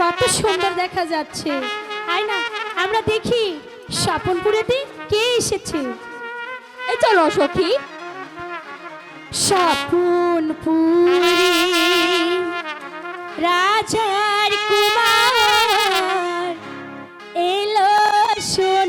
কত সুন্দর দেখা যাচ্ছে। তাই না আমরা দেখি। স্বপনপুরেতে কে এসেছে? এই চলো সখী। স্বপনপুরে রাজার কুমার এলো সোনার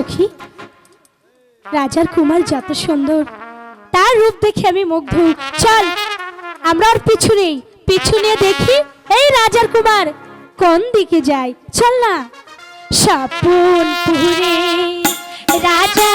সখী। রাজার কুমার যত সুন্দর, তার রূপ দেখে আমি মুগ্ধ। চল, আমরা আর পিছু নেই। পিছু নিয়ে দেখি এই রাজার কুমার কোন দিকে যায়। চল না। সাপুন পুরে রাজা